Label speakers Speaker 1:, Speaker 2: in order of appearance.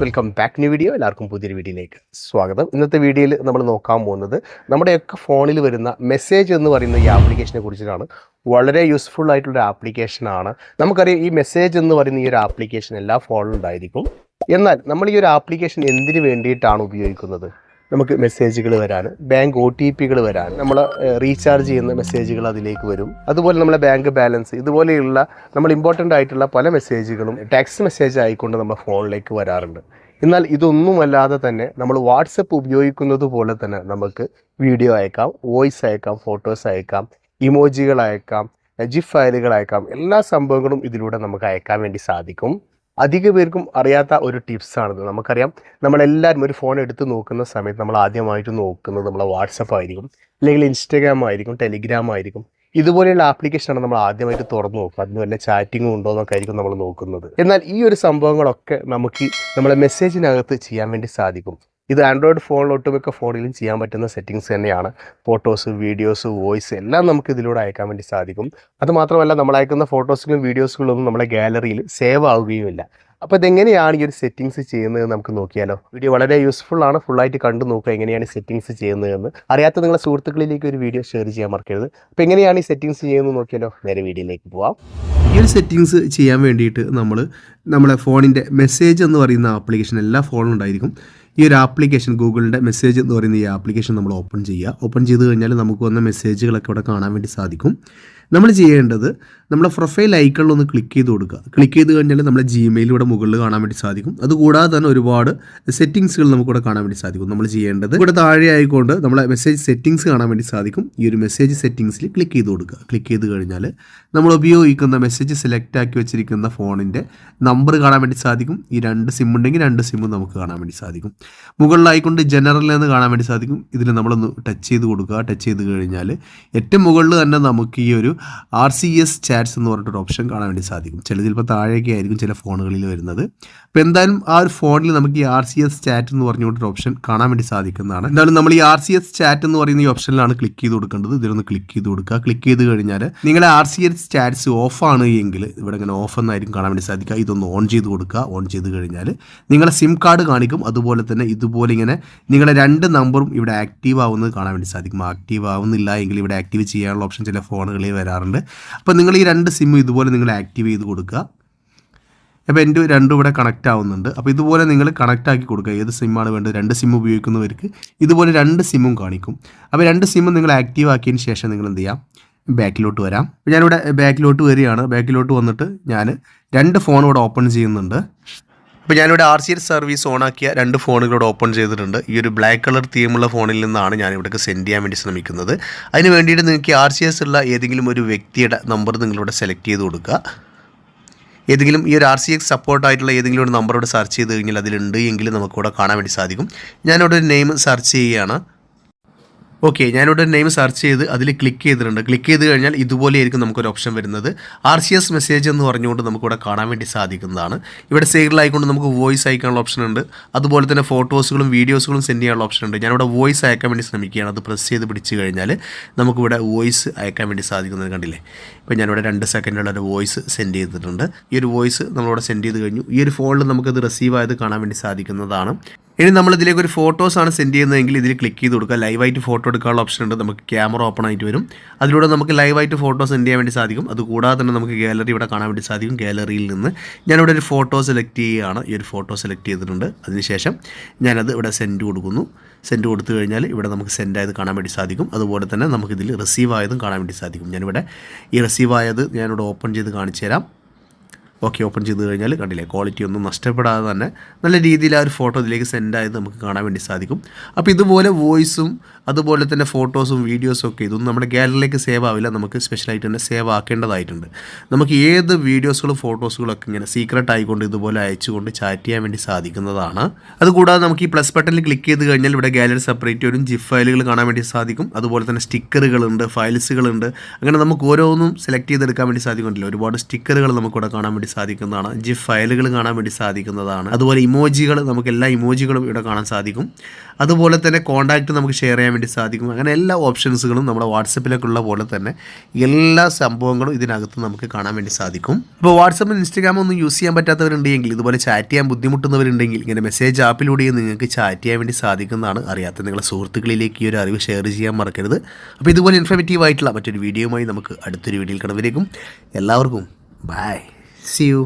Speaker 1: Welcome back new video. എല്ലാവർക്കും പുതിയൊരു വീഡിയോയിലേക്ക് സ്വാഗതം. ഇന്നത്തെ വീഡിയോയിൽ നമ്മൾ നോക്കാൻ പോകുന്നത് നമ്മുടെയൊക്കെ ഫോണിൽ വരുന്ന മെസ്സേജ് എന്ന് പറയുന്ന ഈ ആപ്ലിക്കേഷനെ കുറിച്ചിട്ടാണ്. വളരെ യൂസ്ഫുൾ ആയിട്ടുള്ള ഒരു ആപ്ലിക്കേഷനാണ് നമുക്കറിയാം ഈ മെസ്സേജ് എന്ന് പറയുന്ന ഈ ഒരു ആപ്ലിക്കേഷൻ എല്ലാ ഫോണിലും ഉണ്ടായിരിക്കും. എന്നാൽ നമ്മൾ ഈ ഒരു ആപ്ലിക്കേഷൻ എന്തിനു വേണ്ടിയിട്ടാണ് ഉപയോഗിക്കുന്നത്? നമുക്ക് മെസ്സേജുകൾ വരാൻ ബാങ്ക് ഒ ടി പികൾ വരാൻ നമ്മൾ റീചാർജ് ചെയ്യുന്ന മെസ്സേജുകൾ അതിലേക്ക് വരും. അതുപോലെ നമ്മളെ ബാങ്ക് ബാലൻസ് ഇതുപോലെയുള്ള നമ്മൾ ഇമ്പോർട്ടന്റ് ആയിട്ടുള്ള പല മെസ്സേജുകളും ടാക്സ് മെസ്സേജ് ആയിക്കൊണ്ട് നമ്മുടെ ഫോണിലേക്ക് വരാറുണ്ട്. എന്നാൽ ഇതൊന്നുമല്ലാതെ തന്നെ നമ്മൾ വാട്സപ്പ് ഉപയോഗിക്കുന്നത് പോലെ തന്നെ നമുക്ക് വീഡിയോ അയക്കാം വോയിസ് അയക്കാം ഫോട്ടോസ് അയക്കാം ഇമോജികൾ അയക്കാം ജിഫ് ഫയലുകൾ അയക്കാം എല്ലാ സംഭവങ്ങളും ഇതിലൂടെ നമുക്ക് അയക്കാൻ വേണ്ടി സാധിക്കും. അധിക പേർക്കും അറിയാത്ത ഒരു ടിപ്സാണിത് നമുക്കറിയാം നമ്മളെല്ലാവരും ഒരു ഫോൺ എടുത്ത് നോക്കുന്ന സമയത്ത് നമ്മൾ ആദ്യമായിട്ട് നോക്കുന്നത് നമ്മളെ വാട്സപ്പ് ആയിരിക്കും അല്ലെങ്കിൽ ഇൻസ്റ്റാഗ്രാം ആയിരിക്കും ടെലിഗ്രാം ആയിരിക്കും. ഇതുപോലെയുള്ള ആപ്ലിക്കേഷനാണ് നമ്മൾ ആദ്യമായിട്ട് തുറന്നു നോക്കുക അതിന് വല്ല ചാറ്റിങ്ങും ഉണ്ടോ എന്നൊക്കെ ആയിരിക്കും നമ്മൾ നോക്കുന്നത്. എന്നാൽ ഈ ഒരു സംഭവങ്ങളൊക്കെ നമുക്ക് നമ്മളെ മെസ്സേജിനകത്ത് ചെയ്യാൻ വേണ്ടി സാധിക്കും. ഇത് ആൻഡ്രോയിഡ് ഫോണിൽ ഒട്ടുമിക്ക ഫോണിലും ചെയ്യാൻ പറ്റുന്ന സെറ്റിങ്സ് തന്നെയാണ്. ഫോട്ടോസ് വീഡിയോസ് വോയിസ് എല്ലാം നമുക്ക് ഇതിലൂടെ അയക്കാൻ വേണ്ടി സാധിക്കും. അതുമാത്രമല്ല നമ്മൾ അയക്കുന്ന ഫോട്ടോസുകളും വീഡിയോസുകളൊന്നും നമ്മുടെ ഗാലറിയിൽ സേവ് ആവുകയുമില്ല. അപ്പോൾ ഇതെങ്ങനെയാണ് ഈ ഒരു സെറ്റിങ്സ് ചെയ്യുന്നത് നമുക്ക് നോക്കിയാലോ. വീഡിയോ വളരെ യൂസ്ഫുൾ ആണ്. ഫുള്ളായിട്ട് കണ്ടു നോക്കുക എങ്ങനെയാണ് സെറ്റിങ്സ് ചെയ്യുന്നതെന്ന്. അറിയാത്ത നിങ്ങളുടെ സുഹൃത്തുക്കളിലേക്ക് ഒരു വീഡിയോ ഷെയർ ചെയ്യാൻ മറക്കരുത്. അപ്പോൾ എങ്ങനെയാണ് ഈ സെറ്റിങ്സ് ചെയ്യുന്നത് നോക്കിയാലോ. നേരെ വീഡിയോയിലേക്ക് പോവാം.
Speaker 2: ഈ ഒരു സെറ്റിങ്സ് ചെയ്യാൻ വേണ്ടിയിട്ട് നമ്മൾ നമ്മുടെ ഫോണിന്റെ മെസ്സേജ് എന്ന് പറയുന്ന ആപ്ലിക്കേഷൻ എല്ലാ ഫോണിലും ഉണ്ടായിരിക്കും. ഈ ഒരു ആപ്ലിക്കേഷൻ ഗൂഗിളിന്റെ മെസ്സേജ് എന്ന് പറയുന്ന ഈ ആപ്ലിക്കേഷൻ നമ്മൾ ഓപ്പൺ ചെയ്യുക. ഓപ്പൺ ചെയ്ത് കഴിഞ്ഞാൽ നമുക്ക് വന്ന മെസ്സേജുകളൊക്കെ ഇവിടെ കാണാൻ വേണ്ടി സാധിക്കും. നമ്മൾ ചെയ്യേണ്ടത് നമ്മളെ പ്രൊഫൈൽ ഐക്കണിൽ ഒന്ന് ക്ലിക്ക് ചെയ്ത് കൊടുക്കുക. ക്ലിക്ക് ചെയ്ത് കഴിഞ്ഞാൽ നമ്മുടെ ജിമെയിൽ മുകളിൽ കാണാൻ വേണ്ടി സാധിക്കും. അതുകൂടാതെ തന്നെ ഒരുപാട് സെറ്റിങ്സുകൾ നമുക്കിവിടെ കാണാൻ വേണ്ടി സാധിക്കും. നമ്മൾ ചെയ്യേണ്ടത് ഇവിടെ താഴെ ആയിക്കൊണ്ട് നമ്മളെ മെസ്സേജ് സെറ്റിങ്സ് കാണാൻ വേണ്ടി സാധിക്കും. ഈ ഒരു മെസ്സേജ് സെറ്റിങ്സിൽ ക്ലിക്ക് ചെയ്ത് കൊടുക്കുക. ക്ലിക്ക് ചെയ്ത് കഴിഞ്ഞാൽ നമ്മൾ ഉപയോഗിക്കുന്ന മെസ്സേജ് സെലക്ട് ആക്കി വെച്ചിരിക്കുന്ന ഫോണിന്റെ നമ്പർ കാണാൻ വേണ്ടി സാധിക്കും. ഈ രണ്ട് സിം ഉണ്ടെങ്കിൽ രണ്ട് സിമ്മും നമുക്ക് കാണാൻ വേണ്ടി സാധിക്കും. മുകളിലായിക്കൊണ്ട് ജനറൽ എന്ന് കാണാൻ വേണ്ടി സാധിക്കും. ഇതിൽ നമ്മളൊന്ന് ടച്ച് ചെയ്ത് കൊടുക്കുക. ടച്ച് ചെയ്ത് കഴിഞ്ഞാൽ ഏറ്റവും മുകളിൽ തന്നെ നമുക്ക് ഈ ഒരു ആർ സി എസ് ചാറ്റ്സ് എന്ന് പറഞ്ഞിട്ടൊരു ഓപ്ഷൻ കാണാൻ വേണ്ടി സാധിക്കും. ചില ചിലപ്പോൾ താഴേക്ക് ആയിരിക്കും ചില ഫോണുകളിൽ വരുന്നത്. അപ്പോൾ എന്തായാലും ആ ഒരു ഫോണിൽ നമുക്ക് ഈ ആർ സി എസ് സ്റ്റാറ്റ് എന്ന് പറഞ്ഞുകൊണ്ടൊരു ഓപ്ഷൻ കാണാൻ വേണ്ടി സാധിക്കുന്നതാണ്. എന്തായാലും നമ്മൾ ഈ ആർ സി എസ് സ്റ്റാറ്റ് എന്ന് പറയുന്ന ഈ ഓപ്ഷനിലാണ് ക്ലിക്ക് ചെയ്ത് കൊടുക്കേണ്ടത്. ഇതിലൊന്ന് ക്ലിക്ക് ചെയ്ത് കൊടുക്കുക. ക്ലിക്ക് ചെയ്ത് കഴിഞ്ഞാൽ നിങ്ങളുടെ ആർ സി എസ് സ്റ്റാറ്റ്സ് ഓഫാണ് എങ്കിൽ ഇവിടെ ഇങ്ങനെ ഓഫ് എന്നായിരിക്കും കാണാൻ വേണ്ടി സാധിക്കുക. ഇതൊന്ന് ഓൺ ചെയ്ത് കൊടുക്കുക. ഓൺ ചെയ്ത് കഴിഞ്ഞാൽ നിങ്ങളുടെ സിം കാർഡ് കാണിക്കും. അതുപോലെ തന്നെ ഇതുപോലെ ഇങ്ങനെ നിങ്ങളുടെ രണ്ട് നമ്പറും ഇവിടെ ആക്റ്റീവ് ആവുന്നത് കാണാൻ വേണ്ടി സാധിക്കും. ആക്റ്റീവ് ആവുന്നില്ല എങ്കിൽ ഇവിടെ ആക്റ്റീവ് ചെയ്യാനുള്ള ഓപ്ഷൻ ചില ഫോണുകളിൽ വരാറുണ്ട്. അപ്പോൾ നിങ്ങൾ ഈ രണ്ട് സിമ്മും ഇതുപോലെ നിങ്ങൾ ആക്റ്റീവ് ചെയ്ത് കൊടുക്കുക. അപ്പോൾ എന്റെ രണ്ടും ഇവിടെ കണക്റ്റ് ആവുന്നുണ്ട്. അപ്പോൾ ഇതുപോലെ നിങ്ങൾ കണക്റ്റ് ആക്കി കൊടുക്കുക. ഏത് സിമ്മാണ് വേണ്ടത്? രണ്ട് സിം ഉപയോഗിക്കുന്നവർക്ക് ഇതുപോലെ രണ്ട് സിമ്മും കാണിക്കും. അപ്പോൾ രണ്ട് സിമ്മും നിങ്ങൾ ആക്റ്റീവ് ആക്കിയതിന് ശേഷം നിങ്ങൾ എന്ത് ചെയ്യാം? ബാക്കിലോട്ട് വരാം. ഞാനിവിടെ ബാക്കിലോട്ട് വരികയാണ്. ബാക്കിലോട്ട് വന്നിട്ട് ഞാൻ രണ്ട് ഫോൺ ഇവിടെ ഓപ്പൺ ചെയ്യുന്നുണ്ട്. അപ്പോൾ ഞാനിവിടെ ആർ സി എസ് സർവീസ് ഓണാക്കിയ രണ്ട് ഫോണുകളോട് ഓപ്പൺ ചെയ്തിട്ടുണ്ട്. ഈ ഒരു ബ്ലാക്ക് കളർ തീമുള്ള ഫോണിൽ നിന്നാണ് ഞാൻ ഇവിടേക്ക് സെൻഡ് ചെയ്യാൻ വേണ്ടി ശ്രമിക്കുന്നത്. അതിന് വേണ്ടിയിട്ട് നിങ്ങൾക്ക് ആർ സി എസ് ഉള്ള ഏതെങ്കിലും ഒരു വ്യക്തിയുടെ നമ്പർ നിങ്ങളിവിടെ സെലക്ട് ചെയ്ത് കൊടുക്കുക. ഏതെങ്കിലും ഈ ഒരു ആർ സി എക്സ് സപ്പോർട്ടായിട്ടുള്ള ഏതെങ്കിലും ഒരു നമ്പർ ഇവിടെ സെർച്ച് ചെയ്ത് കഴിഞ്ഞാൽ അതിലുണ്ട് എങ്കിൽ നമുക്കിവിടെ കാണാൻ വേണ്ടി സാധിക്കും. ഞാനിവിടെ ഒരു നെയിം സെർച്ച് ചെയ്യുകയാണ്. ഓക്കെ ഞാനിവിടെ നെയിം സെർച്ച് ചെയ്ത് അതിൽ ക്ലിക്ക് ചെയ്തിട്ടുണ്ട്. ക്ലിക്ക് ചെയ്ത് കഴിഞ്ഞാൽ ഇതുപോലെയായിരിക്കും നമുക്കൊരു ഓപ്ഷൻ വരുന്നത്. ആർ സി എസ് മെസ്സേജ് എന്ന് പറഞ്ഞുകൊണ്ട് നമുക്കിവിടെ കാണാൻ വേണ്ടി സാധിക്കുന്നതാണ്. ഇവിടെ സൈഡിലായിക്കൊണ്ട് നമുക്ക് വോയിസ് അയക്കാനുള്ള ഓപ്ഷൻ ഉണ്ട്. അതുപോലെ തന്നെ ഫോട്ടോസുകളും വീഡിയോസുകളും സെൻഡ് ചെയ്യാനുള്ള ഓപ്ഷൻ ഉണ്ട്. ഞാനിവിടെ വോയിസ് അയക്കാൻ വേണ്ടി ശ്രമിക്കുകയാണ്. അത് പ്രസ് ചെയ്ത് പിടിച്ചു കഴിഞ്ഞാൽ നമുക്കിവിടെ വോയിസ് അയക്കാൻ വേണ്ടി സാധിക്കുന്നത് കണ്ടില്ലേ? ഇപ്പോൾ ഞാനിവിടെ രണ്ട് സെക്കൻഡുള്ള ഒരു വോയിസ് സെൻഡ് ചെയ്തിട്ടുണ്ട്. ഈ ഒരു വോയിസ് നമ്മളിവിടെ സെൻഡ് ചെയ്ത് കഴിഞ്ഞു. ഈ ഒരു ഫോണിൽ നമുക്കത് റിസീവ് ആയത് കാണാൻ വേണ്ടി സാധിക്കുന്നതാണ്. ഇനി നമ്മൾ ഇതിലേക്ക് ഒരു ഫോട്ടോസാണ് സെൻഡ് ചെയ്യുന്നതെങ്കിൽ ഇതിൽ ക്ലിക്ക് ചെയ്ത് കൊടുക്കുക. ലൈവായിട്ട് ഫോട്ടോ എടുക്കാനുള്ള ഓപ്ഷൻ ഉണ്ട്. നമുക്ക് ക്യാമറ ഓപ്പൺ ആയിട്ട് വരും. അതിലൂടെ നമുക്ക് ലൈവായിട്ട് ഫോട്ടോ സെൻഡ് ചെയ്യാൻ വേണ്ടി സാധിക്കും. അതുകൂടാതെ തന്നെ നമുക്ക് ഗാലറി ഇവിടെ കാണാൻ വേണ്ടി സാധിക്കും ഗാലറിയിൽ നിന്ന്. ഞാനിവിടെ ഒരു ഫോട്ടോ സെലക്ട് ചെയ്യുകയാണ്. ഈ ഒരു ഫോട്ടോ സെലക്ട് ചെയ്തിട്ടുണ്ട്. അതിനുശേഷം ഞാനത് ഇവിടെ സെൻഡ് കൊടുക്കുന്നു. സെൻഡ് കൊടുത്തു കഴിഞ്ഞാൽ ഇവിടെ നമുക്ക് സെൻഡ് ആയത് കാണാൻ വേണ്ടി സാധിക്കും. അതുപോലെ തന്നെ നമുക്കിതിൽ റിസീവ് ആയതും കാണാൻ വേണ്ടി സാധിക്കും. ഞാനിവിടെ ഈ റിസീവ് ആയത് ഞാനിവിടെ ഓപ്പൺ ചെയ്ത് കാണിച്ചു തരാം ഓക്കെ ഓപ്പൺ ചെയ്ത് കഴിഞ്ഞാൽ കണ്ടില്ലേ ക്വാളിറ്റി ഒന്നും നഷ്ടപ്പെടാതെ തന്നെ നല്ല രീതിയിൽ ആ ഒരു ഫോട്ടോ ഇതിലേക്ക് സെൻഡ് ആയത് നമുക്ക് കാണാൻ വേണ്ടി സാധിക്കും. അപ്പോൾ ഇതുപോലെ വോയിസും അതുപോലെ തന്നെ ഫോട്ടോസും വീഡിയോസും ഒക്കെ ഇതൊന്നും നമ്മുടെ ഗാലറിയിലേക്ക് സേവ് ആവില്ല നമുക്ക് സ്പെഷ്യലായിട്ട് തന്നെ സേവ് ആക്കേണ്ടതായിട്ടുണ്ട്. നമുക്ക് ഏത് വീഡിയോസുകളും ഫോട്ടോസുകളൊക്കെ ഇങ്ങനെ സീക്രട്ട് ആയിക്കൊണ്ട് ഇതുപോലെ അയച്ചുകൊണ്ട് ചാറ്റ് ചെയ്യാൻ വേണ്ടി സാധിക്കുന്നതാണ്. അതുകൂടാതെ നമുക്ക് ഈ പ്ലസ് ബട്ടണിൽ ക്ലിക്ക് ചെയ്ത് കഴിഞ്ഞാൽ ഇവിടെ ഗാലറി സെപ്പറേറ്റ് വരും ജിഫ് ഫയലുകൾ കാണാൻ വേണ്ടി സാധിക്കും. അതുപോലെ തന്നെ സ്റ്റിക്കറുകളുണ്ട് ഫയൽസുകളുണ്ട് അങ്ങനെ നമുക്ക് ഓരോന്നും സെലക്ട് ചെയ്തെടുക്കാൻ വേണ്ടി സാധിക്കുന്നില്ല ഒരുപാട് സ്റ്റിക്കറുകൾ നമുക്കിവിടെ കാണാൻ വേണ്ടി വേണ്ടി സാധിക്കുന്നതാണ്. ജിഫ് ഫയലുകൾ കാണാൻ വേണ്ടി സാധിക്കുന്നതാണ്. അതുപോലെ ഇമോജികൾ നമുക്ക് എല്ലാ ഇമോജികളും ഇവിടെ കാണാൻ സാധിക്കും. അതുപോലെ തന്നെ കോൺടാക്റ്റ് നമുക്ക് ഷെയർ ചെയ്യാൻ വേണ്ടി സാധിക്കും. അങ്ങനെ എല്ലാ ഓപ്ഷൻസുകളും നമ്മുടെ വാട്സപ്പിലൊക്കെ ഉള്ള പോലെ തന്നെ എല്ലാ സംഭവങ്ങളും ഇതിനകത്ത് നമുക്ക് കാണാൻ വേണ്ടി സാധിക്കും. ഇപ്പോൾ വാട്സപ്പും ഇൻസ്റ്റാഗ്രാമും ഒന്നും യൂസ് ചെയ്യാൻ പറ്റാത്തവരുണ്ടെങ്കിൽ ഇതുപോലെ ചാറ്റ് ചെയ്യാൻ ബുദ്ധിമുട്ടുന്നവരുണ്ടെങ്കിൽ ഇങ്ങനെ മെസ്സേജ് ആപ്പിലൂടെ നിങ്ങൾക്ക് ചാറ്റ് ചെയ്യാൻ വേണ്ടി സാധിക്കുന്നതാണ്. അറിയാത്ത നിങ്ങളുടെ സുഹൃത്തുക്കളിലേക്ക് ഈ ഒരു അറിവ് ഷെയർ ചെയ്യാൻ മറക്കരുത്. അപ്പോൾ ഇതുപോലെ ഇൻഫർമേറ്റീവ് ആയിട്ടുള്ള മറ്റൊരു വീഡിയോയുമായി നമുക്ക് അടുത്തൊരു വീഡിയോയിൽ കടന്നിരിക്കും. എല്ലാവർക്കും ബൈ സി യു